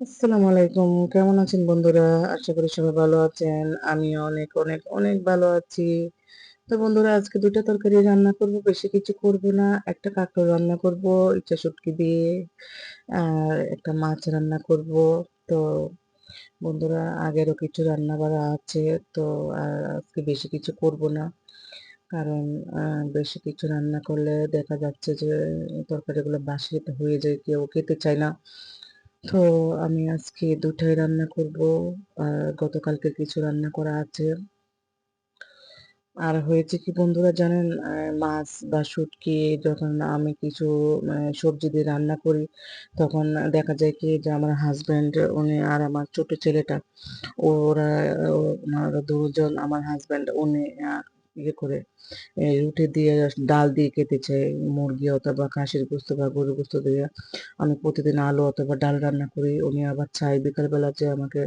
আসসালামু আলাইকুম কেমন আছেন বন্ধুরা? আশা করি সবাই ভালো আছেন। আমি অনেক অনেক অনেক ভালো আছি। তো বন্ধুরা, আজকে দুটো তরকারি রান্না করব, বেশি কিছু করব না। একটা কাঁকড় রান্না করব, ইচ্ছা শুটকি দিয়ে, আর একটা মাছ রান্না করব। তো বন্ধুরা, আগেরও কিছু রান্না করা আছে, তো আর আজকে বেশি কিছু করব না। কারণ বেশি কিছু রান্না করলে দেখা যাচ্ছে যে, তরকারিগুলো বাসি হয়ে যায়, কেউ খেতে চায় না। তো আমি আজকে দুটাই রান্না করব। আর গতকালকে কিছু রান্না করা আছে। আর হয়েছে কি বন্ধুরা জানেন মাছ বা শুটকি যখন আমি কিছু মানে সবজি দিয়ে রান্না করি, তখন দেখা যায় কি যে আমার হাজব্যান্ড উনি আর আমার ছোট ছেলেটা, ওরা দুজন, আমার হাজব্যান্ড উনি ইয়ে করে রুটি দিয়ে ডাল দিয়ে চাই মুরগি অথবা খাসির গোস্ত বা গরুর গোস্ত দিয়ে। আমি প্রতিদিন আলু অথবা ডাল রান্না করি, উনি আবার চাই বিকালবেলা যে আমাকে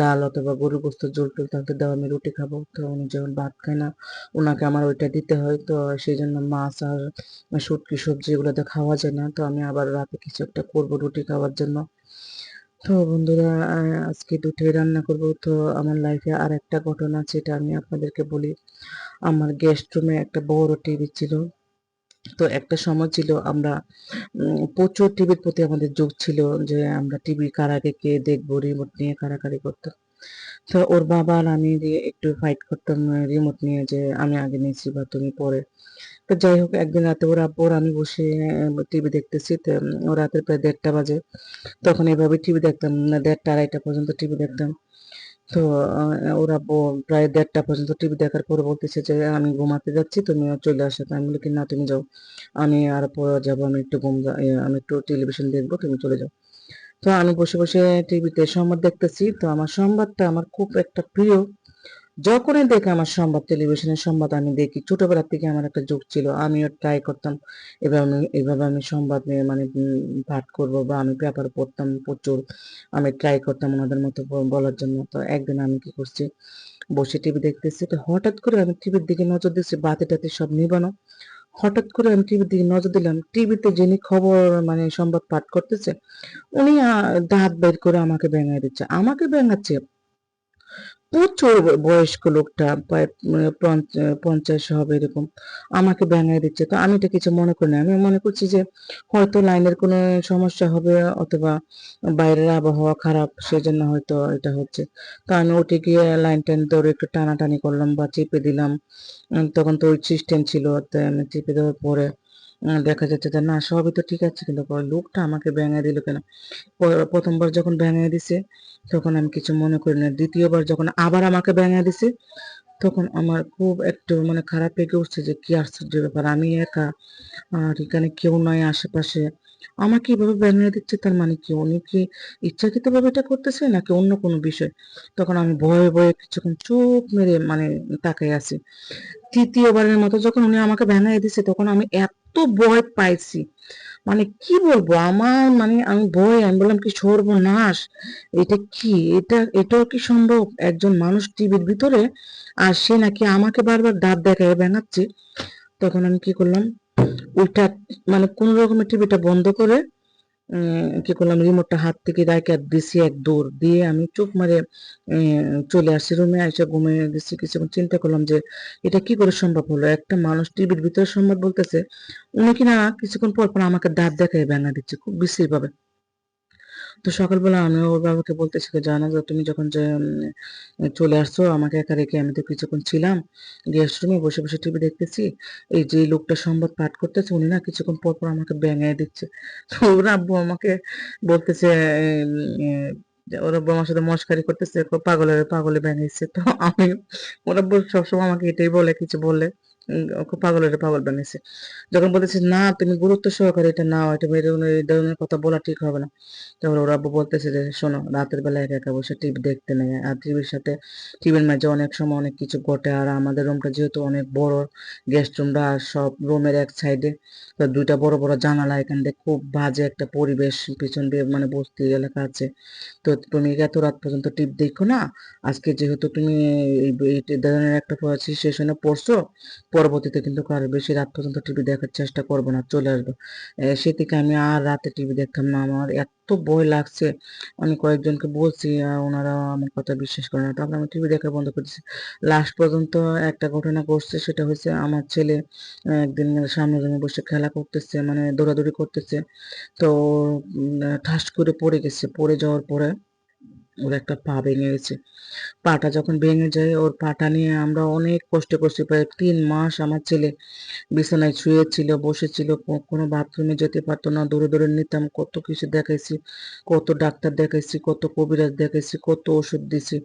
ডাল অথবা গরুর গোস্ত জোল টোল থাকতে দাও, আমি রুটি খাব। তো উনি যখন ভাত খায় না ওনাকে আমার ওইটা দিতে হয়। তো সেই জন্য মাছ আর শুটকি, সবজি এগুলো তো খাওয়া যায় না। তো আমি আবার রাতে কিছু একটা করব রুটি খাওয়ার জন্য। তো বন্ধুরা আজকে দুটোই রান্না করব। তো আমার লাইফে আর একটা ঘটনা আছে, এটা আমি আপনাদেরকে বলি। আমার গেস্ট রুমে একটা বড় টিভি ছিল। তো একটা সময় ছিল আমরা প্রচুর টিভির প্রতি আমাদের যোগ ছিল যে আমরা টিভি কার আগে কে দেখব রিমোট নিয়ে কারাকারি করতাম তো ওর বাবা আর আমি দিয়ে একটু ফাইট করতাম রিমোট নিয়ে যে আমি আগে নিয়েছি বা তুমি পরে। তো যাই হোক, একদিন রাতে ওর আব্বু আমি বসে টিভি দেখতেছি। তো ও রাতের প্রায় দেড়টা বাজে। তখন এভাবে টিভি দেখতাম দেড়টা, আড়াইটা পর্যন্ত টিভি দেখতাম। তো ওরা প্রায় দেড়টা পর্যন্ত টিভি দেখার পরে বলতেছে যে, আমি ঘুমাতে যাচ্ছি, তুমি চলে আসো। আমি বলি কি, না, তুমি যাও। আমি আর পরে যাব, আমি একটু ঘুম আমি একটু টেলিভিশন দেখব, তুমি চলে যাও। তো আমি বসে বসে টিভিতে সংবাদ দেখতেছি। তো আমার সংবাদটা আমার খুব একটা প্রিয়। যখনই দেখি আমার সংবাদ টেলিভিশনের সংবাদ আমি দেখি, ছোটবেলা থেকে আমার একটা যোগ ছিল, আমিও ট্রাই করতাম এভাবে আমি এভাবে আমি সংবাদ নিয়ে মানে পাঠ করব বা আমি পেপার পড়তাম প্রচুর, আমি ট্রাই করতাম ওনাদের মতো বলার জন্য। তো একদিন আমি কি করছি, বসে টিভি দেখতেছি, তো হঠাৎ করে আমি টিভির দিকে নজর দিচ্ছি বাতি টাতি সব নিবানো হঠাৎ করে আমি টিভির দিকে নজর দিলাম টিভিতে যিনি খবর মানে সংবাদ পাঠ করতেছে, উনি দাঁত বের করে আমাকে ভেঙে দিচ্ছে, আমাকে ভেঙাচ্ছে। প্রচুর বয়স্ক লোকটা পঞ্চাশ হবে এরকম, আমাকে ব্যাঙায় দিচ্ছে। তো আমি এটা কিছু মনে করি না। আমি মনে করছি যে হয়তো লাইনের কোনো সমস্যা হবে অথবা বাইরের আবহাওয়া খারাপ, সেজন্য হয়তো এটা হচ্ছে। তো আমি উঠে গিয়ে লাইন টাইন ধরে একটু টানাটানি করলাম বা চেপে দিলাম। তখন তো ওই সিস্টেম ছিল চেপে দেওয়ার পরে দেখা যাচ্ছে যে, না, সবই তো ঠিক আছে, কিন্তু লোকটা আমাকে ব্যাঙে দিল কেন? প্রথমবার যখন ব্যাঙে দিছে, তখন আমি কিছু মনে করি না দ্বিতীয়বার যখন আবার আমাকে ব্যাঙে দিছে, তখন আমার খুব একটু মানে খারাপ লেগে উঠছে যে, কি আশ্চর্য ব্যাপার, আমি একা, আর এখানে কেউ নয় আশেপাশে। আমাকে এভাবে ব্যাঙা দিচ্ছে, তার মানে কি? উনি কি ইচ্ছাকৃত ভাবে এটা করতেছে নাকি অন্য কোনো বিষয়? তখন আমি ভয়ে ভয়ে কিছুক্ষণ চুপ মেরে মানে তাকাই আছি। তৃতীয়বারের মতো যখন উনি আমাকে ভেঙাই দিছে, তখন আমি এত ভয় পাইছি। মানে কি বলব? আমার মানে আমি ভয়, আমি বললাম কি সর্বনাশ। এটা কি? এটা, এটাও কি সম্ভব? একজন মানুষ টিভির ভিতরে আর সে নাকি আমাকে বারবার দাঁত দেখায় ভেঙাচ্ছে তখন আমি কি করলাম? ওইটা মানে কোন রকমের টিভিটা বন্ধ করে কি করলাম রিমোটটা হাত থেকে রাখে দিছি এক দৌড়, দিয়ে আমি চোখ মারে চলে আসছি রুমে এসে ঘুমিয়ে গেছি কিছুক্ষণ চিন্তা করলাম যে এটা কি করে সম্ভব হলো? একটা মানুষ টিভির ভিতরে সম্ভব বলতেছে, উনি কিনা কিছুক্ষণ পর পর আমাকে দাঁত দেখায় ব্যাঙা দিচ্ছে, খুব বিশ্রী ভাবে। তো সকালবেলা আমি ওর বাবাকে বলতেছি জানা যে তুমি যখন যে চলে আসছো, আমাকে একা রেখে আমি তো কিছুক্ষণ ছিলাম গেস্ট রুমে বসে বসে টিভি দেখতেছি, এই যে লোকটা সংবাদ পাঠ করতেছে, উনি না কিছুক্ষণ পর পর আমাকে ব্যাঙায় দিচ্ছে। তো ওর আব্বু আমাকে বলতেছে ওর আমার সাথে মশকারি করতেছে পাগলের, পাগলে ব্যাঙাইছে। তো আমি, ওর সবসময় আমাকে এটাই বলে, কিছু বলে। ওকে পাগলের পাগল বানিয়েছে। যখন বলতেছে, না, তুমি গুরুত্ব সহকারে এটা নাও, এটা এই ধরনের কথা বলা ঠিক হবে না। তারপর ওরা আব্বু বলতেছে যে, শোনো, রাতের বেলা একা একা বসে টিভি দেখতে নেই। আর টিভির সাথে, টিভির মাঝে অনেক সময় অনেক কিছু ঘটে। আর আমাদের রুমটা যেহেতু অনেক বড় গেস্ট রুমটা আর সব রুমের এক সাইডে তো দুইটা বড় বড় জানালা, এখান থেকে খুব বাজে একটা পরিবেশ পিছন দিয়ে মানে বস্তি এলাকা আছে। তো তুমি এত রাত পর্যন্ত টিপ দেখো না? আজকে যেহেতু তুমি এই ধরনের একটা সিচুয়েশনে পড়ছো? পরবর্তীতে কিন্তু আর বেশি রাত পর্যন্ত টিভি দেখার চেষ্টা করব না, চলে আসব। সে থেকে আমি আর রাতে টিভি দেখতাম না, আমার এত ভয় লাগছে। আমি কয়েকজনকে বলছি ওনারা আমার কথা বিশ্বাস করে না। তারপর আমি টিভি দেখা বন্ধ করে দিয়েছি লাস্ট পর্যন্ত একটা ঘটনা ঘটছে, সেটা হচ্ছে আমার ছেলে একদিন সামনে জমে বসে খেলা করতেছে মানে দৌড়াদৌড়ি করতেছে। তো ঠাস করে পড়ে গেছে, পড়ে যাওয়ার পরে ওর একটা পা ভেঙে গেছে। পাটা যখন ভেঙে যায়, ওর পাটা নিয়ে আমরা অনেক কষ্টে কষ্টে পাই তিন মাস আমার ছেলে বিছানায় শুয়েছিল, বসেছিল কোনো বাথরুমে যেতে পারতো না দূরে দূরে নিতাম, কত কিছু দেখাইছি, কত ডাক্তার দেখাইছি, কত কবিরাজ দেখাইছি, কত ওষুধ দিছি।